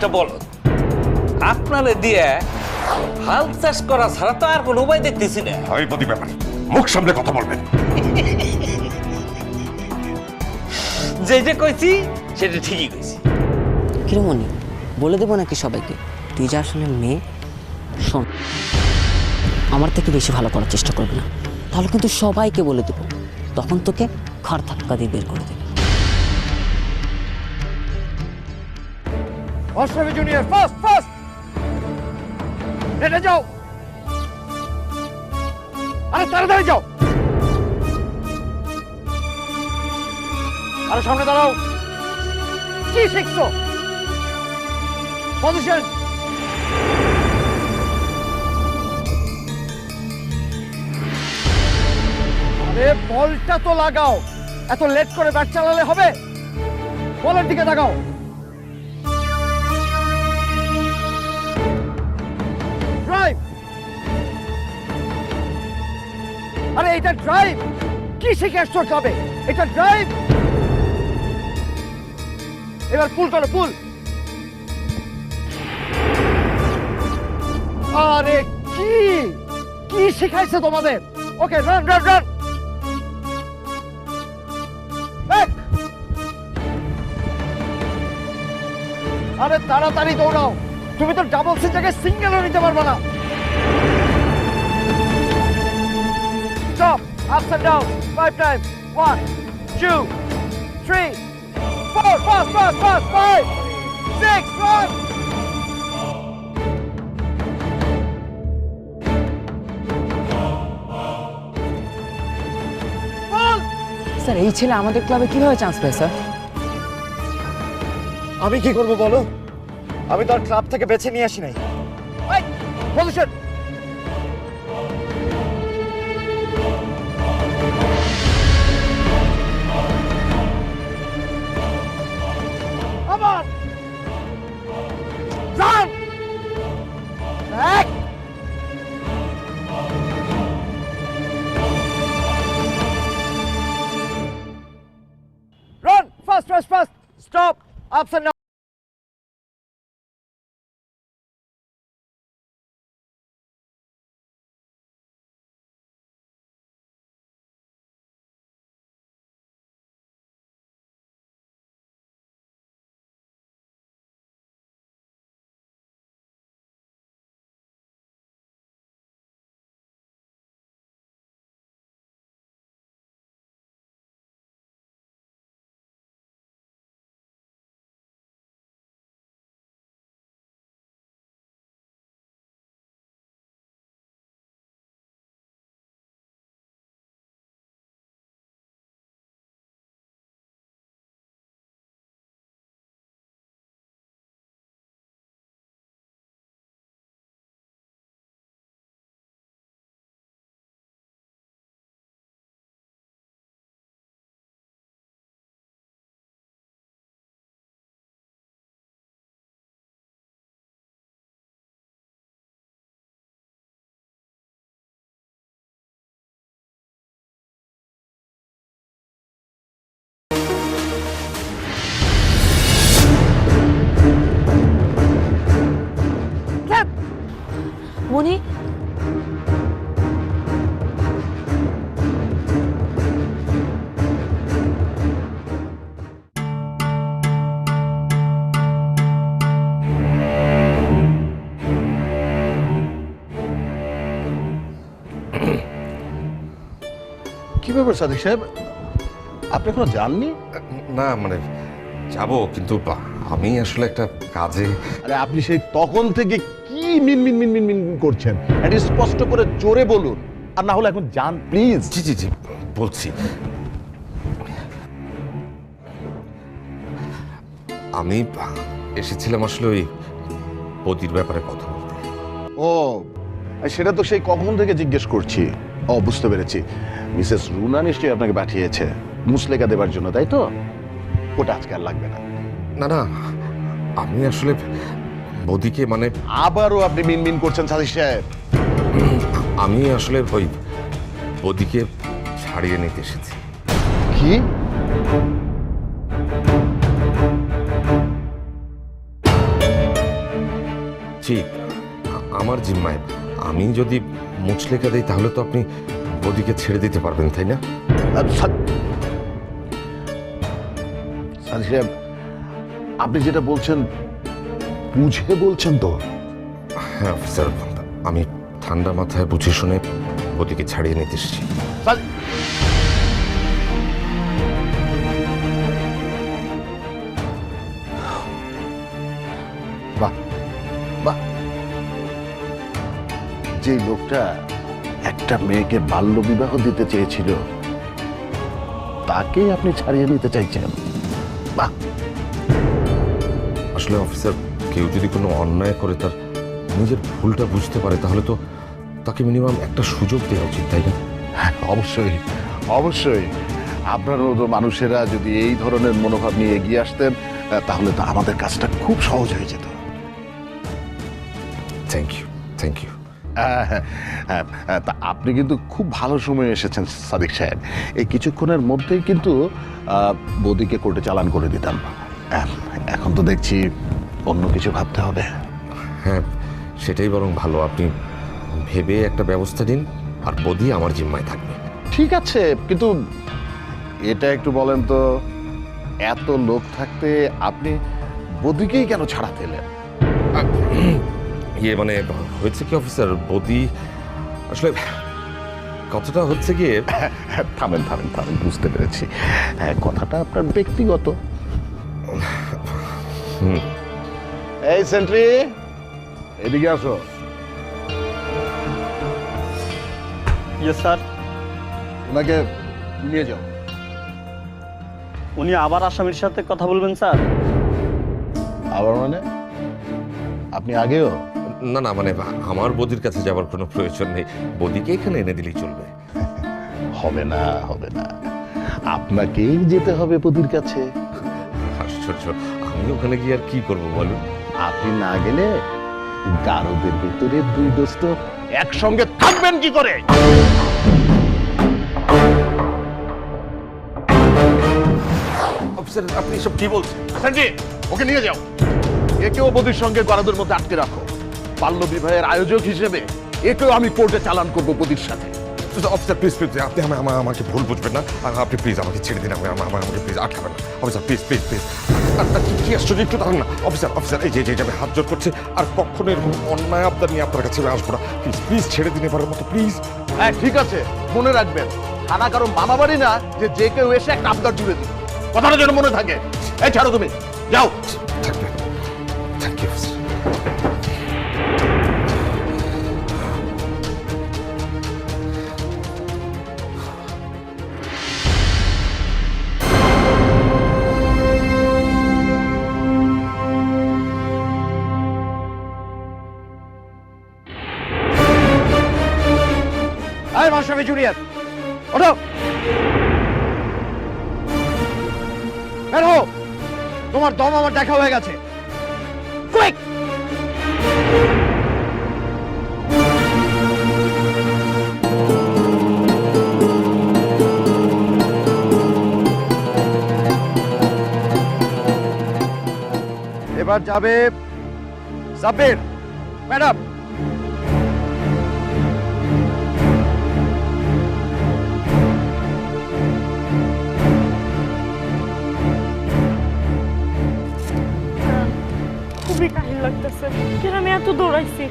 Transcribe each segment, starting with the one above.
একটা বল আপনারে দিয়ে হাল চাষ করা ছাড়া তো আর কোনো উপায় দেখতেছি না। ব্যাপার মুখ সামনে কথা বলবেন। যে যে কইছি সেটা ঠিকই কইছি। কিরমণি বলে দেবো নাকি সবাইকে? তুই যা আসলে মেয়ে শোন আমার থেকে বেশি ভালো করার চেষ্টা করবি না। তাহলে কিন্তু সবাইকে বলে দেবো। তখন তোকে ঘর ধাক্কা দিয়ে বের করে দেবে। অষ্টমী জুনিয়র ফার্স্ট ফার্স্ট নেটে যাও আরে, তাড়াতাড়ি যাও! আরে, সামনে দাঁড়াও! কি শিখছো? পজিশন আরে, বলটা তো লাগাও। এত লেট করে ব্যাট চালালে হবে? বলের দিকে তাকাও। আরে, এটা ড্রাইভ কি শিখে আসছো ক্লাবে এটা ড্রাইভ এবার পুল করো পুল আরে, কি? কি শিখাইছে তোমাদের? ওকে রান রান রান আরে, তাড়াতাড়ি দৌড়াও! তুমি তো ডাবল সি জায়গায় সিঙ্গেলও নিতে পারবে না! Ups and downs. Five times. One, two, three, four. Fast, fast, fast. Five, six, run. Sir এই ছেলে আমাদের ক্লাবে কীভাবে চান্স পায় স্যার আমি কি করব বলো আমি তো আর ক্লাব থেকে বেছে নিয়ে আসি নাই পজিশন Ups and downs. কি ব্যাপার সাদিক সাহেব? আপনি এখনও যাননি? না মানে যাব কিন্তু আমি আসলে একটা কাজে আরে আপনি সেই তখন থেকে কি মিন মিন মিন মিন মিন করছেন? এটা স্পষ্ট করে জোরে বলুন। আর না হলে এখন যান প্লিজ। জি জি জি বলছি। আমি এসেছিলাম আসলে ওই পতির ব্যাপারে কথা বলতে। ও সেটা তো সেই কখন থেকে জিজ্ঞেস করছি। ও বুঝতে পেরেছি। মিসেস রুনা নিশ্চয়ই আপনাকে পাঠিয়েছে। মুসলেকা দেবার জন্য তাই তো? ওটা আজকে আর লাগবে না। না না আমি আসলে বদিকে মানে আবারও আপনি মিনমিন করছেন সাদিক সাহেব। আমি আসলে ওই বদিকে ছাড়িয়ে নিতে এসেছি। কি? জি আমার জিম্মায়। আমি যদি মুচলেখা দিই তাহলে তো আপনি বদিকে ছেড়ে দিতে পারবেন তাই না? সাহেব আপনি যেটা বলছেন বুঝে বলছেন তো? হ্যাঁ আমি ঠান্ডা মাথায় বুঝে শুনে বদিকে ছাড়িয়ে নিতে এসেছি। যে লোকটা একটা মেয়েকে বাল্য বিবাহ দিতে চেয়েছিল তাকেই আপনি ছাড়িয়ে নিতে চাইছেন। বাহ! আসলে অফিসার কেউ যদি কোনো অন্যায় করে তার নিজের ভুলটা বুঝতে পারে তাহলে তো তাকে মিনিমাম একটা সুযোগ দেওয়া উচিত তাই না? হ্যাঁ, অবশ্যই অবশ্যই। আপনার মতো মানুষেরা যদি এই ধরনের মনোভাব নিয়ে এগিয়ে আসতেন তাহলে তো আমাদের কাজটা খুব সহজ হয়ে যেত। থ্যাংক ইউ থ্যাংক ইউ হ্যাঁ, হ্যাঁ, তা আপনি কিন্তু খুব ভালো সময়ে এসেছেন সাদিক সাহেব। এই কিছুক্ষণের মধ্যেই কিন্তু বৌদিকে কোর্টে চালান করে দিতাম। হ্যাঁ, এখন তো দেখছি অন্য কিছু ভাবতে হবে। হ্যাঁ সেটাই বরং ভালো। আপনি ভেবে একটা ব্যবস্থা দিন আর বদি আমার জিম্মায় থাকবে। ঠিক আছে কিন্তু এটা একটু বলেন তো এত লোক থাকতে আপনি বদিকেই কেন ছাড়া দিলেন? ইয়ে মানে হয়েছে কি অফিসার বদি? আসলে কথাটা হচ্ছে গিয়ে থামেন থামেন থামেন বুঝতে পেরেছি। হ্যাঁ কথাটা আপনার ব্যক্তিগত। হুম। এই সেন্ট্রি এদিকে আসো। Yes sir. ওনাকে নিয়ে যাও। উনি আবার আসামির সাথে কথা বলবেন স্যার? আবার মানে? আপনি আগেও না না মানে আমার বদির কাছে যাওয়ার কোনো প্রয়োজন নেই। বদিকে এখানে এনে দিলেই চলবে। হবে না হবে না। আপনাকেই যেতে হবে বদির কাছে। আশ্চর্য। আমি ওখানে গিয়ে আর কি করব বলুন? আপনি না গেলে গারদের ভিতরে দুই দোস্ত একসঙ্গে থাকবেন কি করে? অফিসার আপনি সব কি বলছেন? ওকে নিয়ে যাও। একেও বদির সঙ্গে গরাদের মধ্যে আটকে রাখো। বাল্য বিবাহের আয়োজক হিসেবে একেও আমি কোর্টে চালান করব বদির সাথে। অফিসার প্লিজ প্লিজ আপনি আমা- আমা- আমাকে ভুল বুঝবেন না। আপনি প্লিজ আমাকে ছেড়ে দিন আমি- আমা- আমা- আমাকে প্লিজ আটকাবেন না। অফিসার প্লিজ প্লিজ প্লিজ কি আশ্চর্য একটু না। অফিসার অফিসার এই যে যে যে আমি হাত জোর করছে আর কখনো এরকম অন্যায় আবদার নিয়ে আপনার কাছে আমি আসব না। প্লিজ প্লিজ ছেড়ে দিন এবারের মতো প্লিজ হ্যাঁ ঠিক আছে। মনে রাখবেন থানা কারও মামা বাড়ি না যে যে কেউ এসে একটা আবদার জুড়ে দিবে। কথাটা যেন মনে থাকে। এই ছাড়ো তুমি যাও। থাকবে এই মাস্টারমি জুনিয়র ওঠো। বের। হও তোমার দম আমার দেখা হয়ে গেছে। কুইক এবার যাবে সাব্বির ম্যাডাম দৌড়াইছি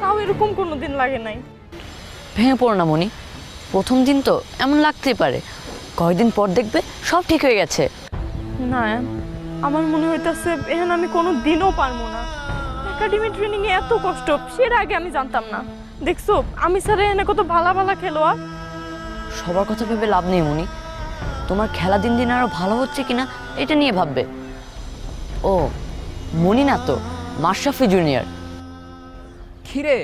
তাও এরকম কোনো দিন লাগে নাই। ভেঙে পড়ো না মনি প্রথম দিন তো এমন লাগতেই পারে। কয়েকদিন পর দেখবে সব ঠিক হয়ে গেছে। না আমার মনে হইতাছে এখন আমি কোনো দিনও পারব না। একাডেমি ট্রেনিং এ এত কষ্ট সেটা আগে আমি জানতাম না। দেখছ আমি স্যার এনে কত ভালো ভালো খেলোয়াড়। সবার কথা ভেবে লাভ নেই মনি তোমার খেলা দিন দিন আরও ভালো হচ্ছে কিনা এটা নিয়ে ভাববে। ও মনি না তো মাশরাফি জুনিয়র। খিরে?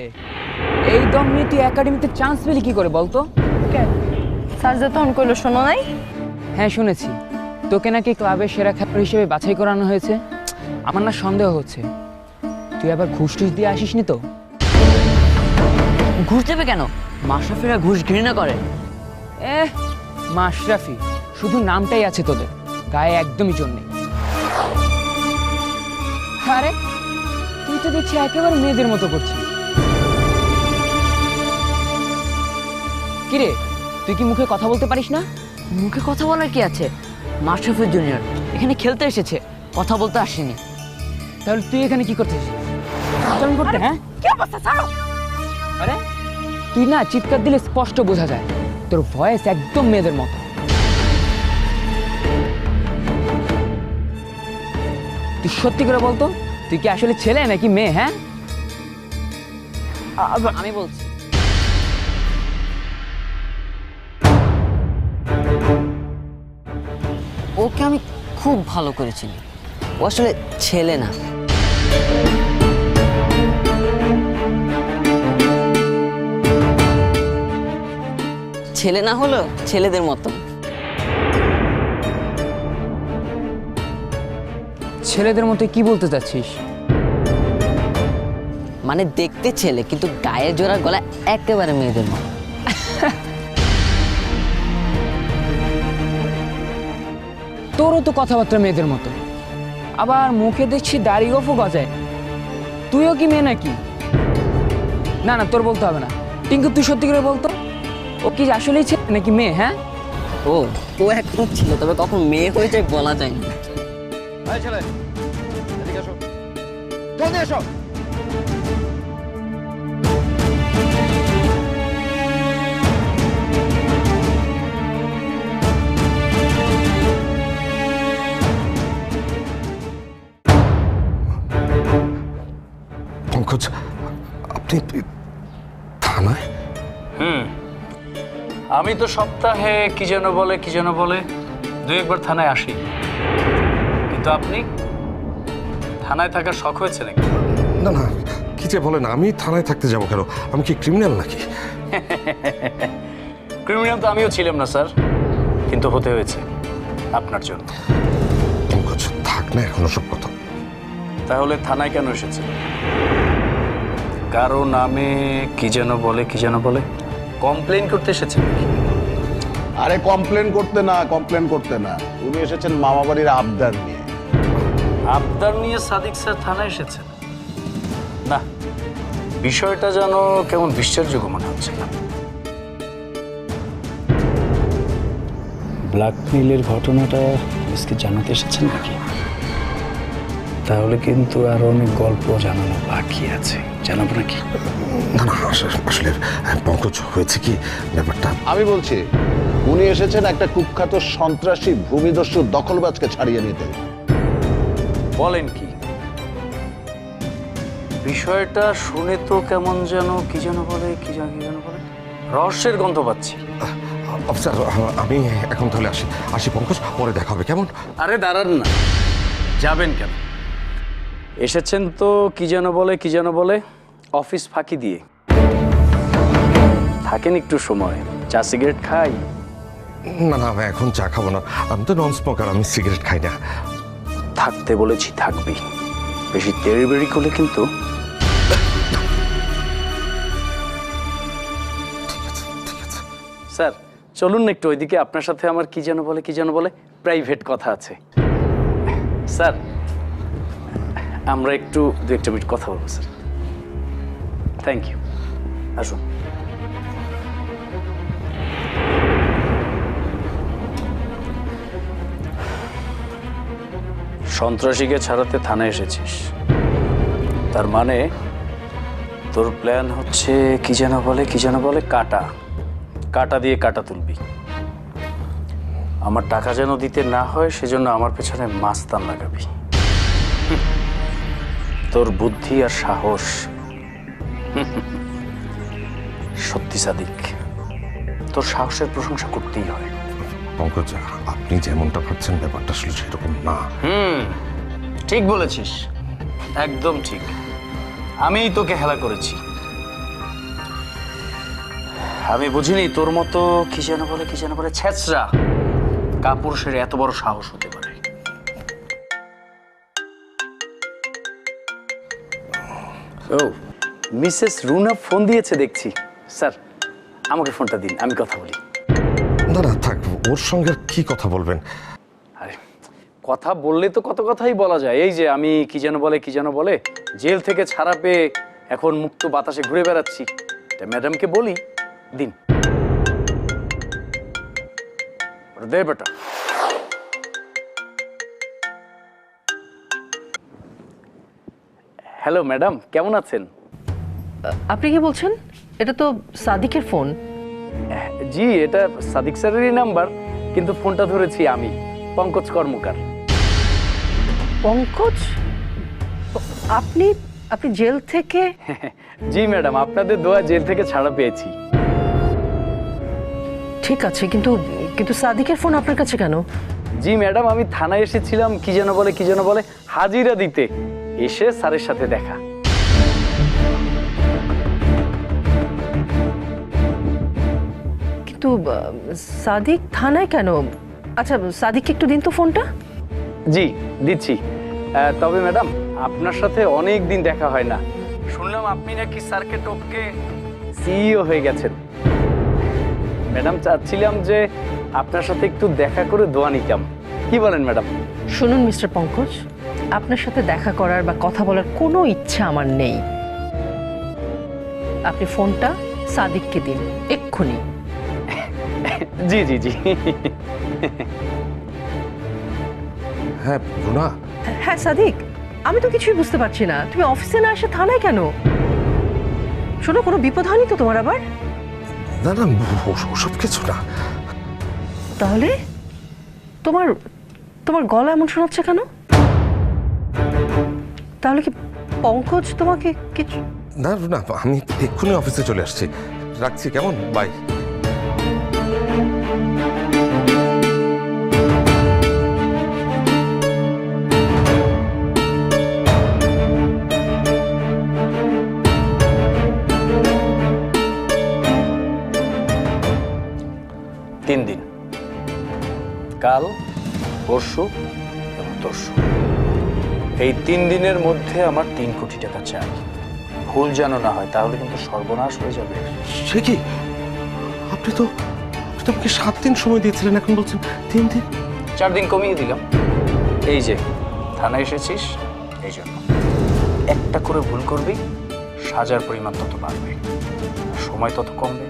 এই দম নিয়ে তুই একাডেমিতে চান্স পেলি কি করে বলতো? যে তখন কইলো শোনো নাই। হ্যাঁ শুনেছি। তোকে নাকি ক্লাবের সেরা খেলোয়াড় হিসেবে বাছাই করানো হয়েছে। আমার না সন্দেহ হচ্ছে। তুই আবার ঘুষ টুস দিয়ে আসিসনি তো? ঘুষ দেবে কেন? মাশরাফিরা ঘুষ ঘৃণা করে। এ মাশরাফি শুধু নামটাই আছে তোদের। গায়ে একদমই জোর নেই। আরে তুই তো দেখছি একেবারে মেয়েদের মতো করছিস। কিরে তুই কি মুখে কথা বলতে পারিস না? মুখে কথা বলার কি আছে? মাশরাফি জুনিয়র এখানে খেলতে এসেছে কথা বলতে আসেনি। তাহলে তুই এখানে কি করতে এসেছিস? আচরণ করতে হ্যাঁ? কি অবস্থা ছাড়ো! আরে তুই না চিৎকার দিলে স্পষ্ট বোঝা যায় তোর ভয়েস একদম মেয়েদের মতো। তুই সত্যি করে বলতো? তুই কি আসলে ছেলে নাকি মেয়ে হ্যাঁ? আমি বলছি ওকে আমি খুব ভালো করে চিনি। ও আসলে ছেলে না। ছেলে না হলো ছেলেদের মতো। ছেলেদের মতো কি বলতে চাচ্ছিস? মানে দেখতে ছেলে কিন্তু গায়ে জোড়া গলা একেবারে মেয়েদের মতো। তোরও তো কথাবার্তা মেয়েদের মতো। আবার মুখে দেখছি দাড়ি গফও গজায়। তুইও কি মেয়ে নাকি? না না তোর বলতে হবে না। টিঙ্কু তুই সত্যি করে বলতো? ও কি আসলেই ছেলে নাকি মেয়ে হ্যাঁ? ও ও এখন ছিল তবে কখন মেয়ে হয়েছে বলা যায় না। ছেলে এদিকে এসো। জলদি এসো। আমি তো সপ্তাহে কি যেন বলে কি যেন বলে দু একবার থানায় আসি। কিন্তু আপনি থানায় থাকার শখ হয়েছে নাকি? না না কি যে বলেন আমি থানায় থাকতে যাব কেন? আমি কি ক্রিমিনাল নাকি? ক্রিমিনাল তো আমিও ছিলাম না স্যার। কিন্তু হতে হয়েছে আপনার জন্য। পঙ্কজ থাক না এখন সব কথা। তাহলে থানায় কেন এসেছে কারও নামে কি যেন বলে কি যেন বলে? কমপ্লেন করতে এসেছেন আরে কমপ্লেন করতে না কমপ্লেন করতে না। উনি এসেছেন মামা বাড়ির আবদার নিয়ে। আবদার নিয়ে সাদিক স্যার থানায় এসেছেন? না বিষয়টা যেন কেমন বিশ্বাসযোগ্য মনে হচ্ছে না। ব্ল্যাকমেইলের ঘটনাটা পুলিশকে জানাতে এসেছেন নাকি? তাহলে কিন্তু আরও অনেক গল্প জানানো বাকি আছে। জানাব নাকি? না না আসলে পঙ্কজ হয়েছে কি ব্যাপারটা? আমি বলছি উনি এসেছেন একটা কুখ্যাত সন্ত্রাসী ভূমিদস্যু দখলবাজকে ছাড়িয়ে নিতে। বলেন কি? বিষয়টা শুনে তো কেমন যেন কি যেন বলে কি যেন কি যেন বলে? রহস্যের গন্ধ পাচ্ছি। অফিসার আমি এখন তাহলে আসি। আসি পঙ্কজ পরে দেখা হবে কেমন? আরে দাঁড়ান না। যাবেন কেন? এসেছেন তো কি যেন বলে কি যেন বলে? অফিস ফাঁকি দিয়ে। থাকেন একটু সময়। চা সিগারেট খাই? না না আমি এখন চা খাব না। আমি তো নন স্মোকার আমি সিগারেট খাই না। থাকতে বলেছি থাকবি। বেশি তেড়ি বেড়ি করলে কিন্তু স্যার চলুন না একটু ওইদিকে। আপনার সাথে আমার কি যেন বলে কি যেন বলে প্রাইভেট কথা আছে। স্যার আমরা একটু দু একটা মিনিট কথা বলব স্যার। থ্যাংক ইউ আসুন সন্ত্রাসীকে ছাড়াতে থানায় এসেছিস। তার মানে তোর প্ল্যান হচ্ছে কি যেন বলে, কি যেন বলে, কাটা। কাটা দিয়ে কাটা তুলবি। আমার টাকা যেন দিতে না হয়, সেজন্য আমার পেছনে মাস্তান লাগাবি। তোর বুদ্ধি আর সাহস। সত্যি সাদিক তোর সাহসের প্রশংসা করতেই হয়। পঙ্কজ আপনি যেমনটা ভাবছেন ব্যাপারটা আসলে সেরকম না। হুম ঠিক বলেছিস। একদম ঠিক। আমিই তোকে হেলা করেছি। আমি বুঝিনি তোর মতো কি যেন বলে কি যেন বলে ছেঁচড়া কাপুরুষের এত বড় সাহস হতে পারে। ও মিসেস রুনা ফোন দিয়েছে দেখছি। স্যার আমাকে ফোনটা দিন আমি কথা বলি। না না থাক ওর সঙ্গে কি কথা বলবেন? আরে কথা বললে তো কত কথাই বলা যায়। এই যে আমি কি যেন বলে কি যেন বলে জেল থেকে ছাড়া পেয়ে এখন মুক্ত বাতাসে ঘুরে বেড়াচ্ছি। তা ম্যাডামকে বলি দিন। দে বেটা। হ্যালো ম্যাডাম কেমন আছেন? আপনি কি বলছেন? এটা তো সাদিকের ফোন। জি এটা সাদিক স্যারেরই নাম্বার কিন্তু ফোনটা ধরেছি আমি পঙ্কজ কর্মকার। পঙ্কজ? আপনি আপনি জেল থেকে জি ম্যাডাম আপনাদের দোয়া জেল থেকে ছাড়া পেয়েছি। ঠিক আছে কিন্তু কিন্তু সাদিকের ফোন আপনার কাছে কেন? জি ম্যাডাম আমি থানায় এসেছিলাম কি যেন বলে কি যেন বলে হাজিরা দিতে। এসে স্যারের সাথে দেখা। কিন্তু সাদিক থানায় কেন? আচ্ছা সাদিককে একটু দিন তো ফোনটা। জি দিচ্ছি। তবে ম্যাডাম আপনার সাথে অনেক দিন দেখা হয় না। শুনলাম আপনি নাকি স্যারকে টপকে সিইও হয়ে গেছেন। ম্যাডাম চাচ্ছিলাম যে আপনার সাথে একটু দেখা করে দোয়া নিতাম। কি বলেন ম্যাডাম? শুনুন মিস্টার পঙ্কজ আপনার সাথে দেখা করার বা কথা বলার কোনো ইচ্ছা আমার নেই। আপনি ফোনটা সাদিককে দিন এক্ষুনি। জি জি জি। হ্যাঁ রুনা। হ্যাঁ সাদিক আমি তো কিছুই বুঝতে পারছি না। তুমি অফিসে না এসে থানায় কেন? শোনো কোনো বিপদ হয়নি তো তোমার আবার? না না ওসব কিছু না। তাহলে? তোমার তোমার গলা এমন শোনাচ্ছে কেন? তাহলে কি পঙ্কজ তোমাকে কিছু না রুনা আমি এক্ষুনি অফিসে চলে আসছি। রাখছি কেমন? বাই। কাল পরশু এবং তরশু। এই তিন দিনের মধ্যে আমার তিন কোটি টাকা চাই। ভুল যেন না হয় তাহলে কিন্তু সর্বনাশ হয়ে যাবে। সে কি? আপনি তো আপনি তো আমাকে সাত দিন সময় দিয়েছিলেন এখন বলছেন তিন দিন? চার দিন কমিয়ে দিলাম। এই যে থানায় এসেছিস এই জন্য। একটা করে ভুল করবি সাজার পরিমাণ তত বাড়বে। সময় তত কমবে।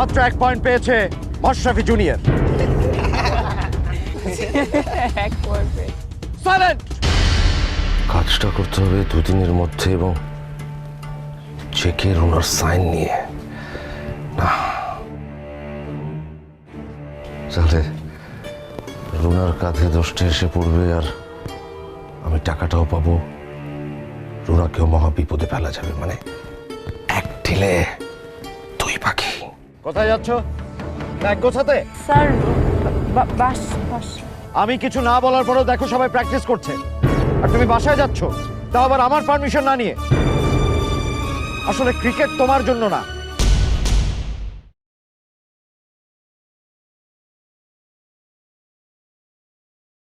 মাত্র এক পয়েন্ট পেয়েছে মশরাফি জুনিয়র সাইলেন্ট কাজটা করতে হবে দুদিনের মধ্যে এবং চেকের ওনার সাইন নিয়ে। না। তাহলে রুনার কাঁধে দোষটা এসে পড়বে আর আমি টাকাটাও পাবো। রুনাকেও মহা বিপদে ফেলা যাবে মানে। এক পাখি কোথায় যাচ্ছ? ব্যাগ গোছাতে? স্যার বাস বাস। আমি কিছু না বলার পরেও দেখো সবাই প্র্যাকটিস করছে। আর তুমি বাসায় যাচ্ছ তাও আবার আমার পারমিশন না নিয়ে। আসলে ক্রিকেট তোমার জন্য না।